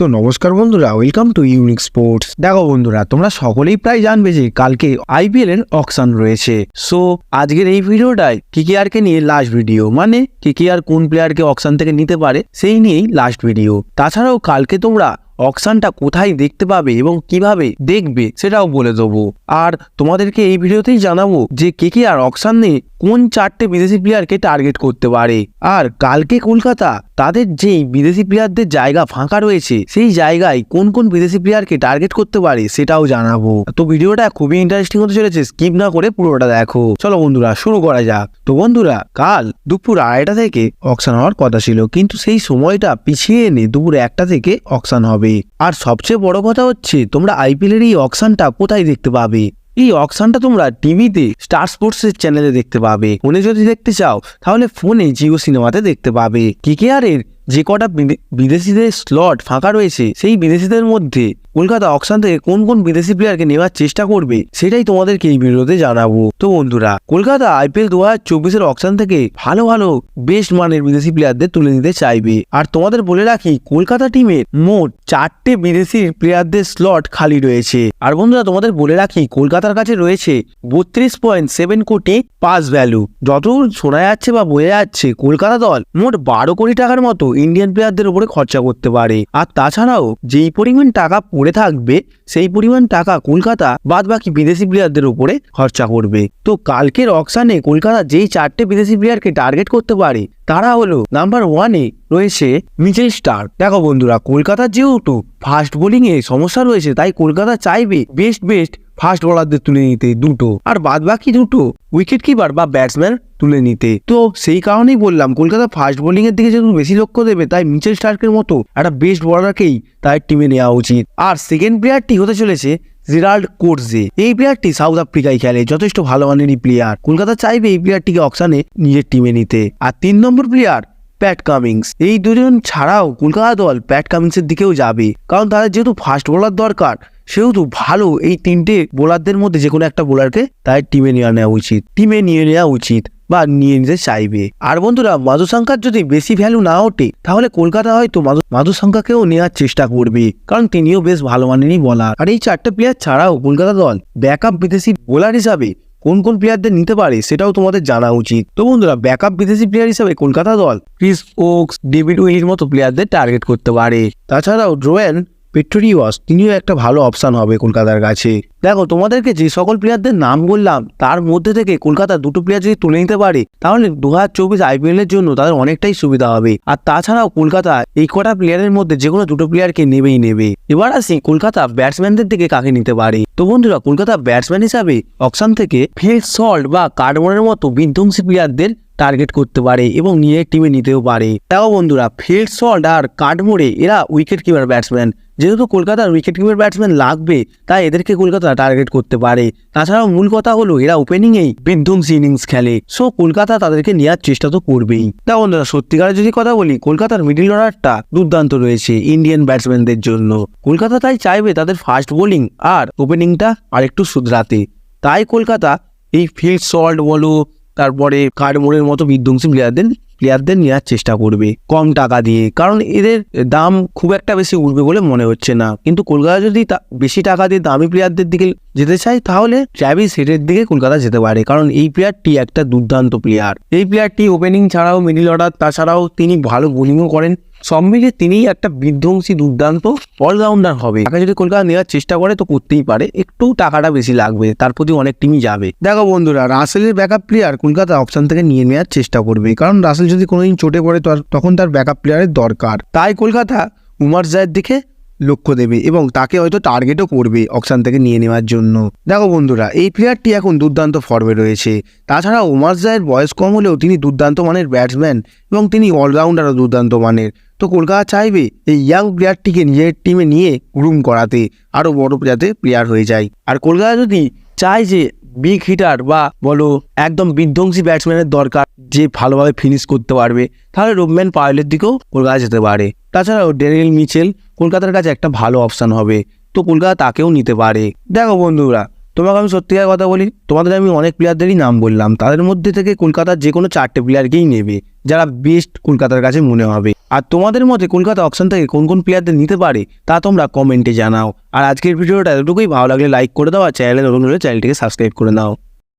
তো নমস্কার বন্ধুরা ওয়েলকাম টু ইউনিক স্পোর্টস দেখো বন্ধুরা, তোমরা সকলেই প্রায় জানবে যে কালকে আইপিএল এর অকশন রয়েছে। সো আজকের এই ভিডিওটায় কেকেআরকে নিয়ে লাস্ট ভিডিও মানে কেকেআর কোন প্লেয়ারকে অকশন থেকে নিতে পারে, সেই নিয়েই লাস্ট ভিডিও তাছাড়াও কালকে তোমরা অকশনটা কোথায় দেখতে পাবে এবং কীভাবে দেখবে সেটাও বলে দেবো। আর তোমাদেরকে এই ভিডিওতেই জানাব যে কে কে আর অকশন নিয়ে কোন চারটে বিদেশি প্লেয়ারকে টার্গেট করতে পারে। আর কালকে কলকাতা তাদের যেই বিদেশি প্লেয়ারদের জায়গা ফাঁকা রয়েছে, সেই জায়গায় কোন কোন বিদেশি প্লেয়ারকে টার্গেট করতে পারে সেটাও জানাব। তো ভিডিওটা খুবই ইন্টারেস্টিং হতে চলেছে স্কিপ না করে পুরোটা দেখো। চলো বন্ধুরা, শুরু করা যাক। তো বন্ধুরা, কাল দুপুর আড়াইটা থেকে অকশন হওয়ার কথা ছিল, কিন্তু সেই সময়টা পিছিয়ে এনে দুপুর একটা থেকে অকশন হবে। আর সবচেয়ে বড় কথা হচ্ছে, তোমরা আইপিএল এর এই অকশনটা কোথায় দেখতে পাবে? এই অকশনটা তোমরা টিভিতে, স্টার স্পোর্টস এর চ্যানেলে দেখতে পাবে। ফোনে যদি দেখতে চাও, তাহলে ফোনে জিও সিনেমাতে দেখতে পাবে। কেকেআর এর যে কটা বিদে- বিদেশিদের স্লট ফাঁকা রয়েছে, সেই বিদেশিদের মধ্যে কলকাতা অকশন থেকে কোন কোন বিদেশি প্লেয়ারকে নেওয়ার চেষ্টা করবে, সেটাই তোমাদেরকে এই ভিডিওতে জানাব। তো বন্ধুরা, কলকাতা আইপিএল দু হাজার চব্বিশের অকশন থেকে ভালো ভালো বেস্ট মানের বিদেশি প্লেয়ারদের তুলে নিতে চাইবে। আর তোমাদের বলে রাখি, কলকাতা টিমের মোট চারটে বিদেশি প্লেয়ারদের স্লট খালি রয়েছে। আর বন্ধুরা, তোমাদের বলে রাখি, কলকাতার কাছে রয়েছে বত্রিশ পয়েন্ট সেভেন কোটি পাস ভ্যালু যতদূর শোনা যাচ্ছে বা বোঝা যাচ্ছে, কলকাতা দল মোট বারো কোটি টাকার মতো ইন্ডিয়ান প্লেয়ারদের উপরে খরচা করতে পারে। আর তাছাড়াও, যেই পরিমাণ টাকা পড়ে থাকবে, সেই পরিমাণ টাকা কলকাতা বাদ বাকি বিদেশি প্লেয়ারদের উপরে খরচা করবে। তো কালকের অকশানে কলকাতা যেই চারটে বিদেশি প্লেয়ারকে টার্গেট করতে পারে, তারা হলো নাম্বার ওয়ানে রয়েছে মিচেল স্টার দেখো বন্ধুরা, কলকাতার যেহেতু ফাস্ট বোলিংয়ে সমস্যা রয়েছে, তাই কলকাতা চাইবে বেস্ট বেস্ট ফাস্ট বোলারদের তুলে নিতে দুটো, আর বাদ বাকি দুটো উইকেট কিপার বা ব্যাটসম্যান তুলে নিতে। তো সেই কারণেই বললাম, কলকাতা ফাস্ট বোলিং এর দিকে যেহেতু বেশি লক্ষ্য দেবে, তাই মিচেল স্টার্কের মতো একটা বেস্ট বোলারকেই তাদের টিমে নেওয়া উচিত। আর সেকেন্ড প্লেয়ারটি হতে চলেছে জিরাল্ড কোর্জে এই প্লেয়ারটি সাউথ আফ্রিকায় খেলে, যথেষ্ট ভালো মানেরই প্লেয়ার কলকাতা চাইবে এই প্লেয়ারটিকে অকশানে নিজের টিমে নিতে। আর তিন নম্বর প্লেয়ার প্যাট কামিংস এই দুজন ছাড়াও কলকাতা দল প্যাট কামিংসের দিকেও যাবে, কারণ তাদের যেহেতু ফাস্ট বোলার দরকার সেহেতু ভালো। এই তিনটে বোলারদের মধ্যে যে কোনো একটা বোলারকে তাই টিমে নিয়ে নেওয়া উচিত। টিমে নিয়ে নেওয়া উচিত বা নিয়ে নিতে চাইবে। আর বন্ধুরা মাধুশঙ্কার যদি বেশি ভ্যালু না ওঠে, তাহলে কলকাতা হয়তো মাধু মাধুশঙ্কাকেও নেওয়ার চেষ্টা করবে, কারণ তিনিও বেশ ভালো মানেরই বলার আর এই চারটে প্লেয়ার ছাড়াও কলকাতা দল ব্যাকআপ বিদেশি বোলার হিসাবে কোন কোন প্লেয়ারদের নিতে পারে সেটাও তোমাদের জানা উচিত। তো বন্ধুরা ব্যাকআপ বিদেশি প্লেয়ার হিসাবে কলকাতা দল ক্রিস ওক্স ডেভিড উইলির মতো প্লেয়ারদের টার্গেট করতে পারে। তাছাড়াও ড্রোয়েন পেট্রোরিওয়াস তিনিও একটা ভালো অপশন হবে কলকাতার কাছে। দেখো, তোমাদেরকে যে সকল প্লেয়ারদের নাম বললাম, তার মধ্যে থেকে কলকাতা দুটো প্লেয়ার যদি তুলে নিতে পারে, তাহলে দু হাজার চব্বিশ আইপিএল এর জন্য তাদের অনেকটাই সুবিধা হবে। আর তাছাড়াও কলকাতা এই কটা প্লেয়ারের মধ্যে যে কোনো দুটো প্লেয়ারকে নেবেই নেবে। এবার আসি কলকাতা ব্যাটসম্যানদের দিকে কাকে নিতে পারে। তো বন্ধুরা, কলকাতা ব্যাটসম্যান হিসাবে অকশন থেকে ফিল্ড সল্ট বা কার্ডমনের মতো বিধ্বংসী প্লেয়ারদের টার্গেট করতে পারে এবং নিজের টিমে নিতেও পারে। তাও বন্ধুরা ফিল্ড সল্ট আর কাঠমোড়ে এরা উইকেট কিপার ব্যাটসম্যান যেহেতু কলকাতার উইকেট কিপার ব্যাটসম্যান লাগবে, তাই এদেরকে কলকাতা টার্গেট করতে পারে। তাছাড়াও মূল কথা হলো, এরা ওপেনিংয়েই বিধ্বংসী ইনিংস খেলে। সো কলকাতা তাদেরকে নেওয়ার চেষ্টা তো করবেই। তা বন্ধুরা, সত্যিকারের যদি কথা বলি, কলকাতার মিডিল অর্ডারটা দুর্দান্ত রয়েছে ইন্ডিয়ান ব্যাটসম্যানদের জন্য। কলকাতা তাই চাইবে তাদের ফাস্ট বোলিং আর ওপেনিংটা আরেকটু শুধরাতে। তাই কলকাতা এই ফিল্ড সল্ট বলো তারপরে কার্ডবোর্ডের মতো বিধ্বংসী প্লেয়ারদের প্লেয়ারদের নেওয়ার চেষ্টা করবে, কম টাকা দিয়ে। কারণ এদের দাম খুব একটা বেশি উঠবে বলে মনে হচ্ছে না। কিন্তু কলকাতা যদি বেশি টাকা দিয়ে দামি প্লেয়ারদের দিকে যেতে চায়, তাহলে ট্র্যাভিস হেডের দিকে কলকাতা যেতে পারে। কারণ এই প্লেয়ারটি একটা দুর্দান্ত প্লেয়ার এই প্লেয়ারটি ওপেনিং ছাড়াও মিডিল অর্ডার তাছাড়াও তিনি ভালো বোলিংও করেন। সব মিলিয়ে তিনিই একটা বিধ্বংসী দুর্দান্ত অলরাউন্ডার হবে। তাকে যদি কলকাতা নেওয়ার চেষ্টা করে, তো করতেই পারে। একটু টাকাটা বেশি লাগবে, তার প্রতি অনেক টিমই যাবে। দেখো বন্ধুরা, রাসেলের ব্যাকআপ প্লেয়ার কলকাতা অপশন থেকে নিয়ে নেওয়ার চেষ্টা করবে। কারণ রাসেল যদি কোনোদিন চোটে পড়ে তখন তার ব্যাকআপ প্লেয়ারের দরকার। তাই কলকাতা উমার জায়ের দিকে লক্ষ্য দেবে এবং তাকে হয়তো টার্গেটও করবে অকশান থেকে নিয়ে নেওয়ার জন্য। দেখো বন্ধুরা, এই প্লেয়ারটি এখন দুর্দান্ত ফর্মে রয়েছে। তাছাড়া উমার জায়ের বয়স কম হলেও তিনি দুর্দান্ত মানের ব্যাটসম্যান এবং তিনি অলরাউন্ডারও দুর্দান্ত মানের। তো কলকাতা চাইবে এই ইয়াং প্লেয়ারটিকে নিজের টিমে নিয়ে গ্রুম করাতে আরও বড় যাতে প্লেয়ার হয়ে যায়। আর কলকাতা যদি চায় যে বিগ হিটার বা বলো একদম বিধ্বংসী ব্যাটসম্যানের দরকার, যে ভালোভাবে ফিনিশ করতে পারবে, তাহলে রোবম্যান পাওয়েলের দিকেও কলকাতা যেতে পারে। তাছাড়াও ডেরিল মিচেল কলকাতার কাছে একটা ভালো অপশান হবে, তো কলকাতা তাকেও নিতে পারে। দেখো বন্ধুরা, তোমাকে আমি সত্যিকার কথা বলি, তোমাদের আমি অনেক প্লেয়ারদেরই নাম বললাম, তাদের মধ্যে থেকে কলকাতার যে কোনো চারটে প্লেয়ারকেই নেবে, যারা বেস্ট কলকাতার কাছে মনে হবে। আর তোমাদের মতে কলকাতা অকশন থেকে কোন কোন প্লেয়ারদের নিতে পারে, তা তোমরা কমেন্টে জানাও। আর আজকের ভিডিওটা এতটুকুই। ভালো লাগলে লাইক করে দাও আর চ্যানেলে নতুন হলে চ্যানেলটিকে সাবস্ক্রাইব করে নাও।